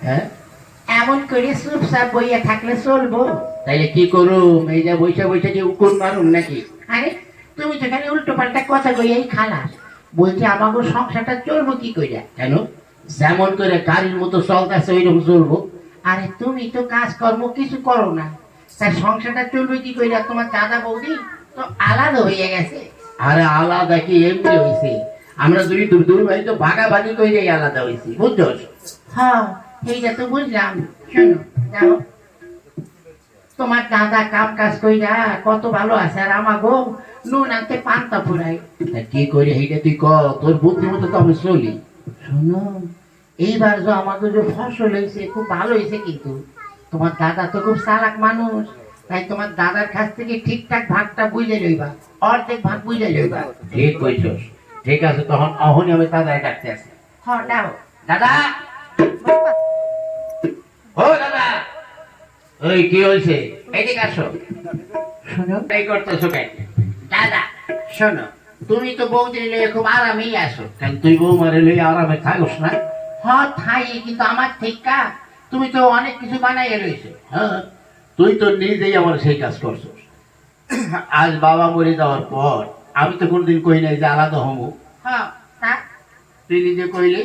হ্যাঁ? এমন করে চুপচাপ বইয়া থাকলে চলবো? তাইলে কি করুম? এই যে বৈশা বৈশা যে উকুন মারুম নাকি? আরে তুমি খালি উল্টো পাল্টা কথা কইয়াই খালাস বলছি আমাকে সংসারটা চলবো কি কইরা? কেন? যেমন করে গাড়ির মতো চলতেছে, ওইরকম চলবো। আরে তুমি তো কাজকর্ম কিছু করো না। তার সংসারটা চলবে কি কইরা? তোমার দাদা বৌদি তো আলাদা হয়ে গেছে। আরে আলাদা কি এমনি হয়েছে আমরা দুই দূর ভাই তো ভাগাভাগি করে আলাদা হয়েছি বুঝছস? হ্যাঁ এইটা তো বুঝলাম। শোনো, যাও। তোমার দাদা কাম কাজ কইরা কত ভালো আছে আর আমাগো নুন আনতে পান্তা ফুরাই। কি করে এইটা তুই ক? তোর বুদ্ধি মতো তো আমি চলি। শোনো এইবার যে আমাকে যে ফসল হয়েছে খুব ভালো হয়েছে কিন্তু। তোমার দাদা তো খুব চালাক মানুষ তাই তোমার দাদার কাছ থেকে ঠিকঠাক ভাগটা বুঝে লইবা অর্ধেক ভাগ বুঝে লইবা। ঠিক কইছস ঠিক আছে তখন অহনি আমি দাদায় ডাকতে আসি। হ দাও দাদা! ও দাদা! ওই কি হয়েছে? এদিকে আসো। শোনো। এই করতেছো কেন? দাদা শোনো তুমি তো বৌদি লইয়ে খুব আরামেই আসো কেন তুই বউ মারে লই আরামে থাকস না? হ থাই কিন্তু আমার ঠিকা তুমি তো অনেক কিছু বানাইয়ে রয়েছে। হ্যাঁ তুই তো নিজেই আমার সেই কাজ করছস। আজ বাবা মরে যাওয়ার পর আমি তো কোনদিন কই নাই যে আলাদা হব হ্যাঁ তুই নিজে কইলি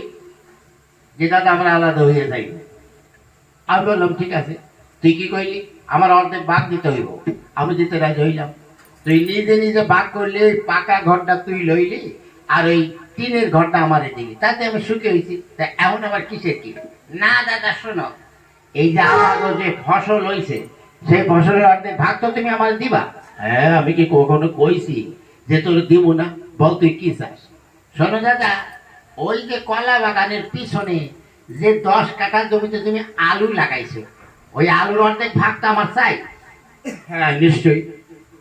যে দাদা আমরা আলাদা হয়ে যাই। আমি বললাম ঠিক আছে। তুই কি কইলি, আমার অর্ধেক ভাগ দিতে হইব। আমি দিতে রাজি হইলাম। তুই নিজে নিজে ভাগ করলি পাকা ঘরটা তুই লইলি, আর ওই টিনের ঘরটা আমারে দিলি। তাতে আমি সুখী হয়েছি তা এখন আবার কিসের কি না দাদা, শোনো, এই যে আমার যে ফসল হয়েছে সেই ফসলের অর্ধেক ভাগ তো তুমি আমার দিবা। হ্যাঁ আমি কি কখনো কইছি যে তোর দিব না? বল তুই কি চাস? শোনো দাদা, ওই যে কলা বাগানের পিছনে যে দশ কাঠা জমিতে তুমি আলু লাগাইছো ওই আলুর অর্ধেক ভাগটা আমার চাই। হ্যাঁ নিশ্চয়ই।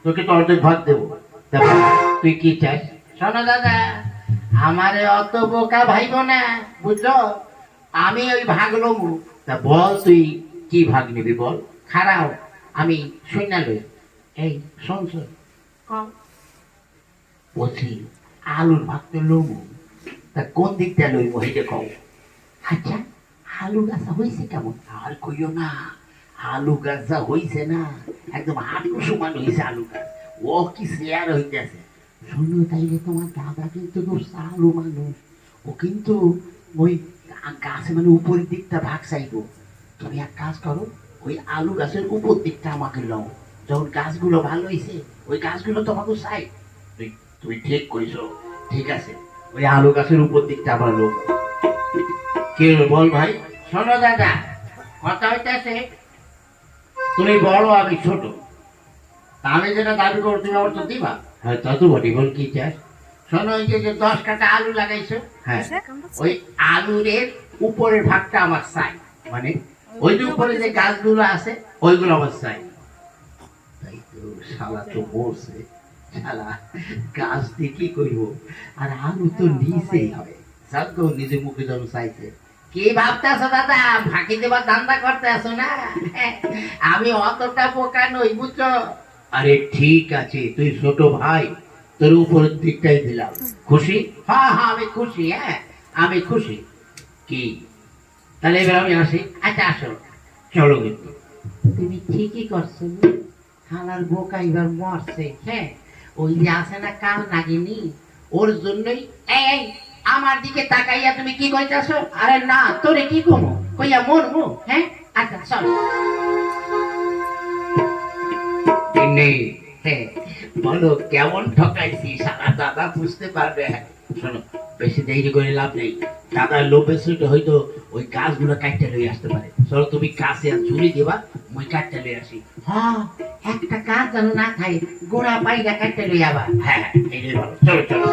তোকে তো অর্ধেক ভাগ দেবো। তুই কি চাস? শোনো দাদা আমারে অত বোকা ভাইব না বুঝলো আমি ওই ভাগ লমু। তা বল তুই কি ভাগ নিবি বল? খারাও আমি শূন্য লই। এই শুনছ বলছি আলুর ভাগ তো লবো তা কোন দিকটা লইব হেঁটে কও। আচ্ছা আলু গাছা হয়েছে কেমন? আর কইও না। আলু গাছ যা হইছে না, একদম হাঁটু সমান হইছে আলু গাছ। ও কি শেয়ার হইতেছে শোনো, তাইলে তোমার দাদা কিন্তু সালু মানুষ। ও কিন্তু ওই গাছে মানে উপরের দিকটা ভাগ চাইব। তুমি এক কাজ করো, ওই আলু গাছের উপর দিকটা আমাকে লও। যখন গাছগুলো ভালো হয়েছে ওই গাছগুলো তোমাকে চাই। তুই তুমি ঠিক কইছো ঠিক আছে। ওই আলু গাছের উপর দিকটা আমার লোক কে বল ভাই? শোনো দাদা, কথা হইতেছে। তুমি বড় আমি ছোট। আমি যেটা দাবি করো তুমি আমার তো দিবা। হ্যাঁ তা তো বটি বল কি চাস? শোনো ওই যে দশ কাটা আলু লাগাইছো হ্যাঁ। ওই আলুরের উপরের ভাগটা আমার চাই। মানে ওই যে উপরে যে গাছগুলো আছে ওইগুলো আমার চাই। তাই তো শালা তো বলছে শালা গাছ দিয়ে কি করব? আর আলু তো নিচেই হবে। সব তো নিজের মুখে যখন চাইছে। কি ভাবতেছো দাদা? ফাঁকি দেবার ধান্দা করতে আসো না? আমি অতটা বোকা নই বুঝছ? আরে ঠিক আছে তুই ছোট ভাই তোর উপরের দিকটাই দিলাম। খুশি? হ্যাঁ হ্যাঁ আমি খুশি হ্যাঁ আমি খুশি। কি? তাহলে এবার আমি আসি। আচ্ছা আসো। চলো কিন্তু। তুমি ঠিকই করছ খালার বোকা এবার মরছে হ্যাঁ? ওই যে আছে না কাল নাগিনি ওর জন্যই এই, আমার দিকে তাকাইয়া তুমি কি কইতাছো? আরে না তোরে কি কমো? কইয়া মন মু হ্যাঁ? আচ্ছা চল। হ্যাঁ বলো কেমন ঠকাইছি? সারা দাদা বুঝতে পারবে। শোনো বেশি দেরি করে লাভ নেই। দাদার লোভে সুটে হয়তো ওই গাছগুলো কাটতে লই আসতে পারে। চলো তুমি কাছে আর ঝুলি দিবা মই কাটতে লই আসি। হ্যাঁ একটা কাজ যেন না খাই গোড়া পাইরা কাটতে লই আবার। হ্যাঁ এই ভালো চলো চলো।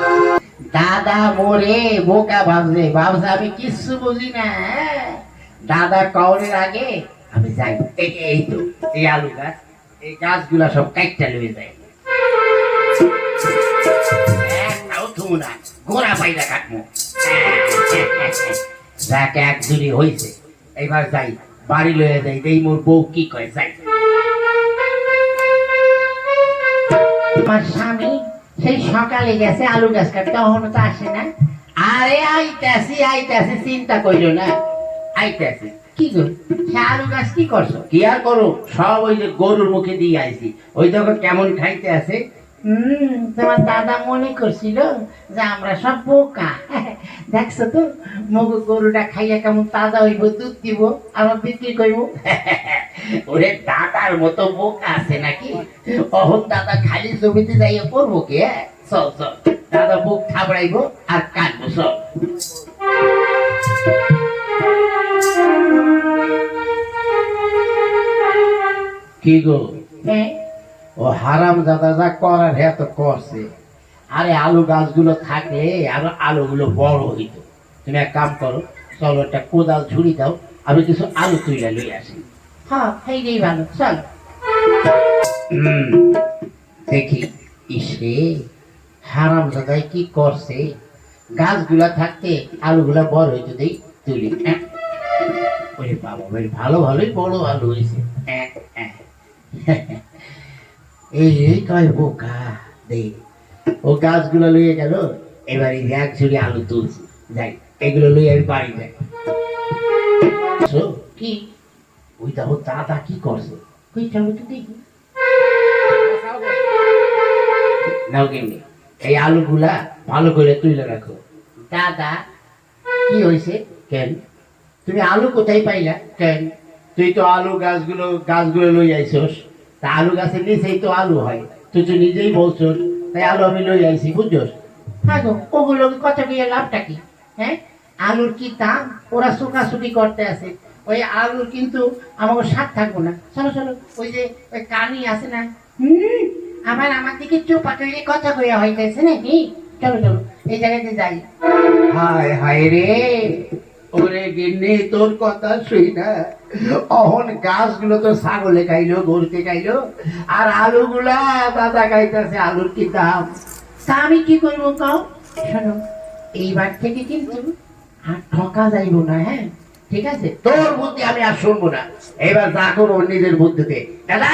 দাদা মোরে বোকা ভাবছে ভাবছে আমি কিচ্ছু বুঝি না হ্যাঁ? দাদা কওয়ার আগে আমি যাই, এই তো, এই আলু গাছ, এই গাছগুলা সব কাটতে লই যায় গোড়া পাইরা কাটবো দেখ এক জুড়ি হইছে। এইবার যাই, বাড়ি লয়ে যাই, দেই মোর বউ কি কয়, যাই। আমার স্বামী সেই সকালে গেছে আলু গাছ কাটতে তখনও তো আসে না। আরে আইতাছি আইতাছি চিন্তা করিল না। আইতাছি। কি গো? সে আলু গাছ কি করছ? কি আর করো? সব ওই যে গরুর মুখে দিয়ে আইছি। ওই দেখো কেমন খাইতে আছে। হম তোমার দাদা মনে করছিল যে আমরা সব বোকা। দেখছ তো? মগু গরুটা খাইয়া কেমন তাজা হইব দুধ দিব আবার বিক্রি করব? ওরে দাদার মতো বোকা আছে নাকি? অহম দাদা খালি জমিতে যাইয়া করব কি হ্যাঁ? চল চল। দাদা বুক থাবড়াইবো আর সব কি গো? হ্যাঁ। ও হারাম দাদা যা করার হ্যাঁ তো করছে। আরে আলু গাছগুলো থাকলে আরও আলুগুলো বড় হইত। তুমি এক কাম করো চলো একটা কোদাল ঝুড়ি দাও আমি কিছু আলু তুইলা লই আসি। হ্যাঁ সেইটাই ভালো চল। দেখি ইসে হারাম দাদাই কি করছে? গাছগুলা থাকতে আলুগুলা বড় হইতে দেই তুলি। ওরে বাবা বেশ ভালো ভালোই বড় আলু হয়েছে। এই এই কয় বোকা দে ও গাছগুলো লইয়ে গেল এবার এই এক ঝুড়ি আলু তুলছি। যাই। এগুলো লইয়ে আমি বাড়ি যাই। কি? ওই দেখো দাদা কি করছে? কই যাব তো দেখি। নাও কেমনি এই আলুগুলা ভালো করে তুলে রাখো। দাদা? কি হয়েছে কেন? তুমি আলু কোথায় পাইলা? কেন? তুই তো আলু গাছগুলো গাছগুলো লই আইছস। তা আলু গাছের নিচেই তো আলু হয়। তুই তো নিজেই বলছস তাই আলু আমি লই আইছি বুঝছস? গো ওগুলো কথা গিয়ে লাভটা কি? হ্যাঁ? আলুর কি দাম ওরা শুকাশুকি করতে আছে ওই আলুর কিন্তু আমাকে স্বাদ থাকব না। চলো চলো ওই যে ওই কানি আছে না? হুম আবার আমার দিকে চোপা তৈরি কথা কইয়া হইতেছে নাকি? চলো চলো এই জায়গাতে যাই। হায় হায় রে। ওরে গিন্নি তোর কথা শুই না। অহন গাছগুলো তো ছাগলে খাইলো গরুতে খাইলো আর আলুগুলা দাদা খাইতেছে আলুর কি দাম তা আমি কি করব কাও? শোনো এইবার থেকে কিন্তু আর ঠকা যাইব না হ্যাঁ? ঠিক আছে? তোর বুদ্ধি আমি আর শুনব না। এবার যা নিজের বুদ্ধিতে। দাদা!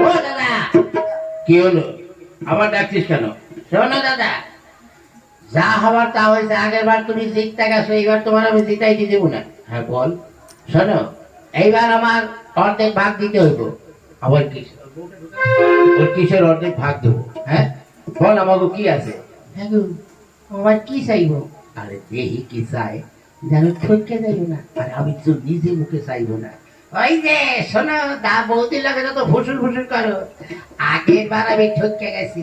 ও দাদা! কি হলো? আবার ডাকছিস কেন? দাদা। যা হবার তা হয়েছে, আগের বার তুমি জিততে গেছো, এইবার তোমার আমি জিতাই না। হ্যাঁ বল। শোনো, এইবার আমার অর্ধেক ভাগ দিতে হইব। আবার কি? ওর কিসের অর্ধেক ভাগ দেবো? হ্যাঁ? বল আমাকে কি আছে? হ্যাঁ আমার কি চাইব? আরে দেহি কি চাই? যেন ঠকে যাইব না, আর আমি তো নিজে মুখে চাইব না। ওই যে, শোনো, দা বৌদি লাগে তো ফুসুর ফুসুর করো আগের বার আমি ঠকে গেছি।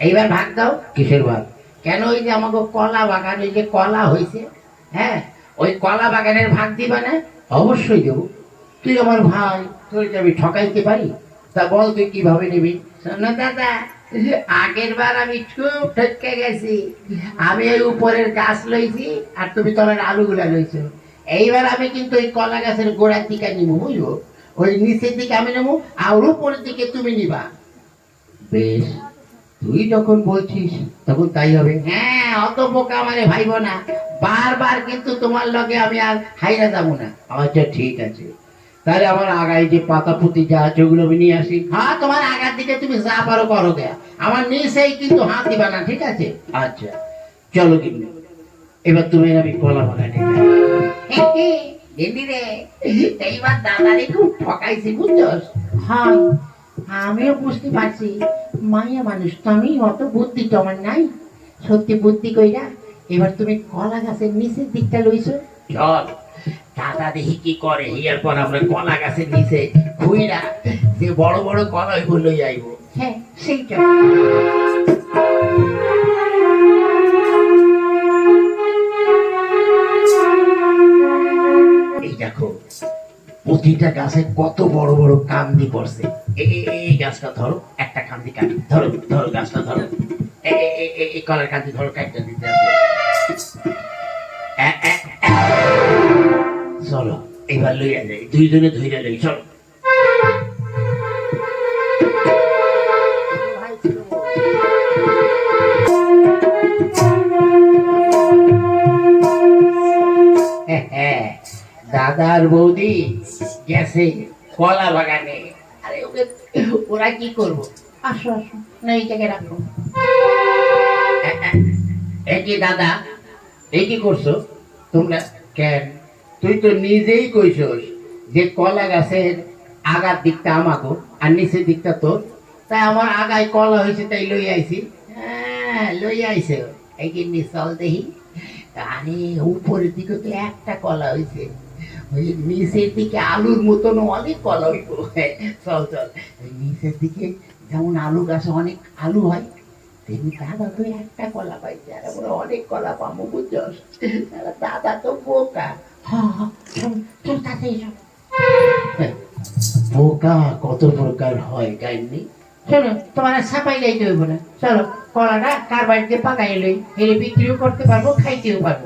এইবার ভাগ দাও, কিসের ভাগ? কেন ওই যে আমাকে কলা বাগান, ওই যে কলা হয়েছে হ্যাঁ? ওই কলা বাগানের ভাগ দিবা না? অবশ্যই দেবো। তুই আমার ভাই তোর আমি ঠকাইতে পারি? তা বল তুই কীভাবে নিবি? শোনো, দাদা আগের বার আমি খুব ঠকে গেছি, আমি ওই উপরের গাছ লইছি আর তুমি তোমার আলুগুলা লইছো। এইবার আমি কিন্তু ওই কলা গাছের গোড়ার দিকে নিবো বুঝব ওই নিচের দিকে আমি নেব আর উপরের দিকে তুমি নিবা। বেশ, তুই যখন বলছিস, তখন তাই হবে। হ্যাঁ অত বোকা আমারে ভাইব না। বারবার কিন্তু তোমার লগে আমি আর হাইরা যাব না। আচ্ছা ঠিক আছে। তাহলে আমার আগায় যে পাতা পুঁতি যা আছে ওগুলো আমি নিয়ে আসি। হ্যাঁ তোমার আগার দিকে তুমি যা পারো করো দেয়া আমার নিচেই কিন্তু হাত দিবা না ঠিক আছে? আচ্ছা চলো কিন্তু এবার তুমি আমি কলা বাগানে রে এইবার দাদারে খুব ঠকাইছি বুঝছস? হ্যাঁ আমিও বুঝতে পারছি। মাইয়া মানুষ তো আমি অত বুদ্ধি তো আমার নাই। সত্যি বুদ্ধি কইরা এবার তুমি কলা গাছের নিচের দিকটা লইছো। চল। দাদা দেখি কি করে? ইয়ার পর আমরা কলা গাছের নিচে খুইরা যে বড় বড় কলা ওইগুলো লই আইব হ্যাঁ সেইটা। এই দেখো প্রতিটা গাছে কত বড় বড় কান্দি পড়ছে। এই গাছটা ধরো একটা কান্দি কাটি। ধরো ধরো গাছটা ধরো। এই কলার কান্দি ধরো কাটটা দিতে চলো এবার লইয়া যাই দুইজনে ধইরা লই চলো। হ্যাঁ, হ্যাঁ, দাদার বৌদি গেছে কলা বাগানে। আরে ওকে ওরা কি করব? আসো আসো। না এইটাকে রাখো। হ্যাঁ, এ কি দাদা এই কি করছ? তোমরা কেন? তুই তো নিজেই কইছস যে কলা গাছের আগার দিকটা আমাকে আর নিচের দিকটা তোর। তাই আমার আগায় কলা হয়েছে, তাই লই আইছি। হ্যাঁ লই আইছে। এই চল দেখি। আরে, উপরের দিকে তো একটা কলা হয়েছে। ওই নিচের দিকে আলুর মতন অনেক কলা হইব। চল চল। ওই নিচের দিকে যেমন আলু গাছে অনেক আলু হয়, তেমনি দাদা তো একটা কলা পাইছে। আর আমরা অনেক কলা পাবো তাহলে দাদা তো বোকা। বোকা কত প্রকার হয় কাইনি শোনো তোমার ছাপাই যাইতে হইব না। চলো কলাটা পাকাই লই? এর বিক্রিও করতে পারব খাইতেও পারব।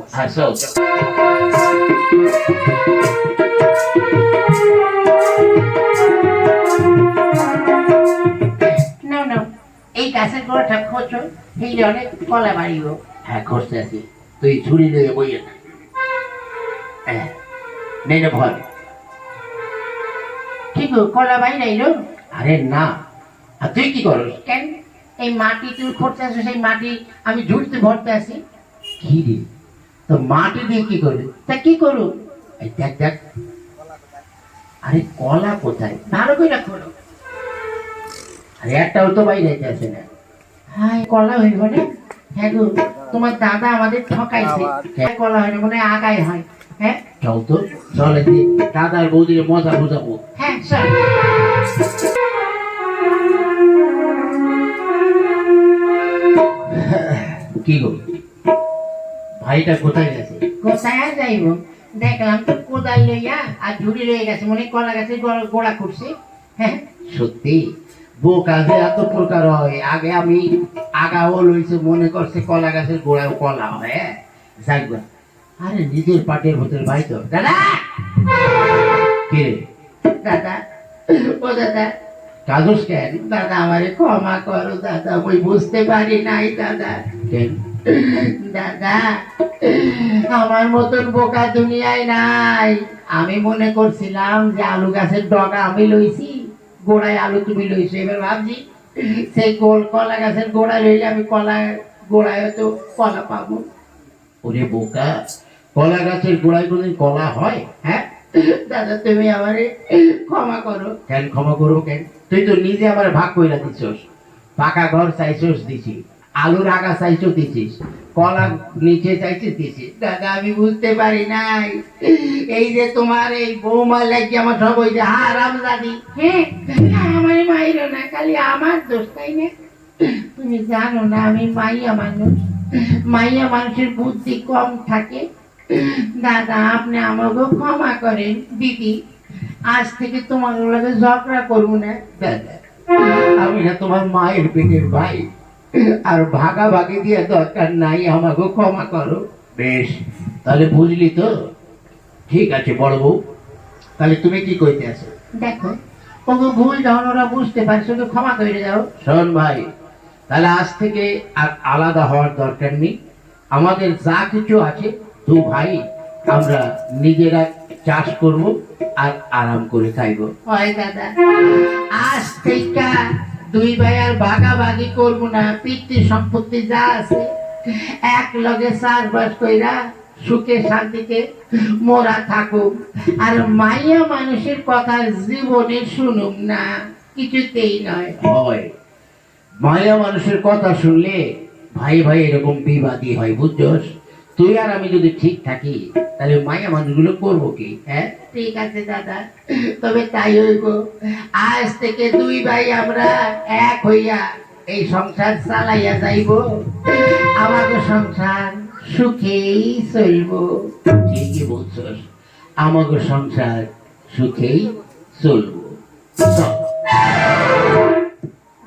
না না এই গাছের গোড়াটা খোঁজো এই অনেক কলা বাড়িব। হ্যাঁ খুঁজতে আছি। তুই ছুরি নিয়ে বইয়ে না নেই ভয় ঠিক কলা বাড়ি নাইলো আরে না আর তুই কি করস কেন এই মাটি তুমি খুঁড়তে আসো সেই মাটি আমি ঝুড়তে ভরতে আসি কি রে তো মাটি দিয়ে কি করবি তা কি করু দেখ দেখ আরে কলা কোথায় ভালো করে খোলো আরে একটাও তো বাইরে আছে না হ্যাঁ কলা হইব না হ্যাঁ গো তোমার দাদা আমাদের ঠকাইছে কলা হয় না মনে হয় আগায় হয় হ্যাঁ? চল তো চলে দিয়ে দাদার বৌদির মজা বোঝাবো? হ্যাঁ কি গো? ভাইটা কোথায় গেছে? কোথায় আর যাইব? দেখলাম তো কোদাল লইয়া আর ঝুড়ি লইয়া গেছে মনে কলা গাছে গোড়া- গোড়া করছে হ্যাঁ? সত্যি? বউ কাজে এত প্রকার হয়। আগে আমি আগাও লইছে মনে করছে কলা গাছের গোড়ায় কলা হয় হ্যাঁ? যাক। আরে নিজের পাটের ভেতরে ভাই তো। দাদা! কে দাদা ও দাদা। কাজস কেন দাদা আমারে ক্ষমা করো দাদা ওই বুঝতে পারি নাই দাদা। কেন? দাদা আমার মতন বোকা দুনিয়ায় নাই। আমি মনে করছিলাম যে আলু গাছের ডগা আমি লইছি গোড়ায় আলু তুমি লইছো। এবার ভাবছি সেই গোল কলা গাছের গোড়ায় লইলে আমি কলা গোড়ায় হয়তো কলা পাবো। ওরে বোকা। কলা গাছের গোড়ায় কোনদিন কলা হয়? হ্যাঁ? দাদা তুমি আমারে ক্ষমা করো। কেন ক্ষমা করব কেন? তুই তো নিজে আমার ভাগ কইরা দিছস পাকা ঘর চাইছস দিছি। আলুর আগা চাইছস দিছিস। কলা নিচে চাইছে দিছিস। দাদা আমি বুঝতে পারি নাই। এই যে তোমার এই বৌমা লাগছে আমার সব ওই যে হারাম দাদি হ্যাঁ? আমার মাইরো না খালি আমার দোষ তাই না? তুমি জানো না আমি মাইয়া মানুষ। মাইয়া মানুষের বুদ্ধি কম থাকে। দাদা আপনি আমাকে ক্ষমা করেন দিদি আজ থেকে তোমার লগে ঝগড়া করব না দাদা, আমি না তোমার মায়ের পেটের ভাই। আর ভাগাভাগি দিয়ে দরকার নাই আমাকে ক্ষমা করো। বেশ তাহলে বুঝলি তো? ঠিক আছে বড় বউ। তাহলে তুমি কি কইতে আছো? দেখো ওকে ভুল যখন ওরা বুঝতে পারে শুধু ক্ষমা করে দাও। শোন ভাই তাহলে আজ থেকে আর আলাদা হওয়ার দরকার নেই। আমাদের যা কিছু আছে দু ভাই আমরা নিজেরা চাষ করব আর আরাম করে খাইবো। হয় দাদা। আজ থেকে দুই ভাই আর ভাগাভাগি করব না পিতৃ সম্পত্তি যা আছে এক লগে চাষবাস কইরা সুখে শান্তিতে মোরা থাকুক। আর মাইয়া মানুষের কথা জীবনে শুনুক না কিছুতেই নয়। হয়। মায়া মানুষের কথা শুনলে ভাই ভাই এরকম বিবাদী হয় বুঝছস? তুই আর আমি যদি ঠিক থাকি তাহলে মায়া মানুষগুলো করব কি? হ্যাঁ? ঠিক আছে দাদা। তবে তাই হইব। আজ থেকে দুই ভাই আমরা এক হইয়া এই সংসার চালাইয়া যাইব। আমাকে সংসার সুখেই চলব। ঠিকই বলছস। আমাকে সংসার সুখেই চলবো। চল।